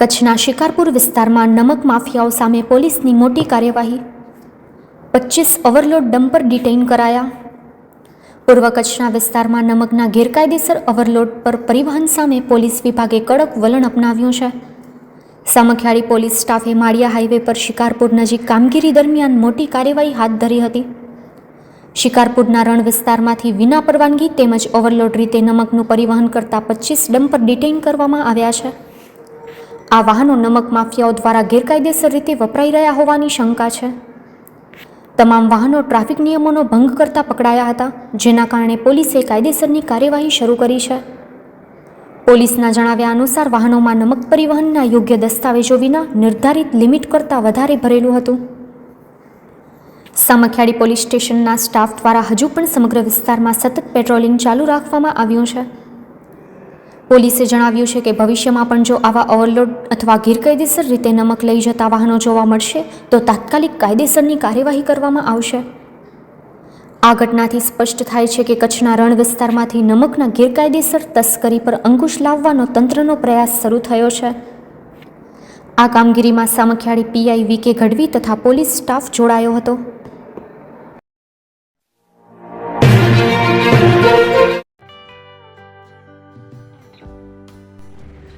કચ્છના શિકારપુર વિસ્તારમાં નમક માફિયાઓ સામે પોલીસની મોટી કાર્યવાહી. પચીસ ઓવરલોડ ડમ્પર ડિટેઇન કરાયા. પૂર્વ કચ્છના વિસ્તારમાં નમકના ગેરકાયદેસર ઓવરલોડ પર પરિવહન સામે પોલીસ વિભાગે કડક વલણ અપનાવ્યું છે. સામખિયાળી પોલીસ સ્ટાફે માળિયા હાઈવે પર શિકારપુર નજીક કામગીરી દરમિયાન મોટી કાર્યવાહી હાથ ધરી હતી. શિકારપુરના રણ વિસ્તારમાંથી વિના પરવાનગી તેમજ ઓવરલોડ રીતે નમકનું પરિવહન કરતા પચીસ ડમ્પર ડિટેઇન કરવામાં આવ્યા છે. આ વાહનો નમક માફિયાઓ દ્વારા ગેરકાયદેસર રીતે વપરાઈ રહ્યા હોવાની શંકા છે. તમામ વાહનો ટ્રાફિક નિયમોનો ભંગ કરતા પકડાયા હતા, જેના કારણે પોલીસે કાયદેસરની કાર્યવાહી શરૂ કરી છે. પોલીસના જણાવ્યા અનુસાર વાહનોમાં નમક પરિવહનના યોગ્ય દસ્તાવેજો વિના નિર્ધારિત લિમિટ કરતાં વધારે ભરેલું હતું. સામખિયાળી પોલીસ સ્ટેશનના સ્ટાફ દ્વારા હજુ પણ સમગ્ર વિસ્તારમાં સતત પેટ્રોલિંગ ચાલુ રાખવામાં આવ્યું છે. પોલીસે જણાવ્યું છે કે ભવિષ્યમાં પણ જો આવા ઓવરલોડ અથવા ગેરકાયદેસર રીતે નમક લઈ જતા વાહનો જોવા મળશે, તો તાત્કાલિક કાયદેસરની કાર્યવાહી કરવામાં આવશે. આ ઘટનાથી સ્પષ્ટ થાય છે કે કચ્છના રણ વિસ્તારમાંથી નમકના ગેરકાયદેસર તસ્કરી પર અંકુશ લાવવાનો તંત્રનો પ્રયાસ શરૂ થયો છે. આ કામગીરીમાં સામખિયાળી પીઆઈ વી કે ગઢવી તથા પોલીસ સ્ટાફ જોડાયો હતો.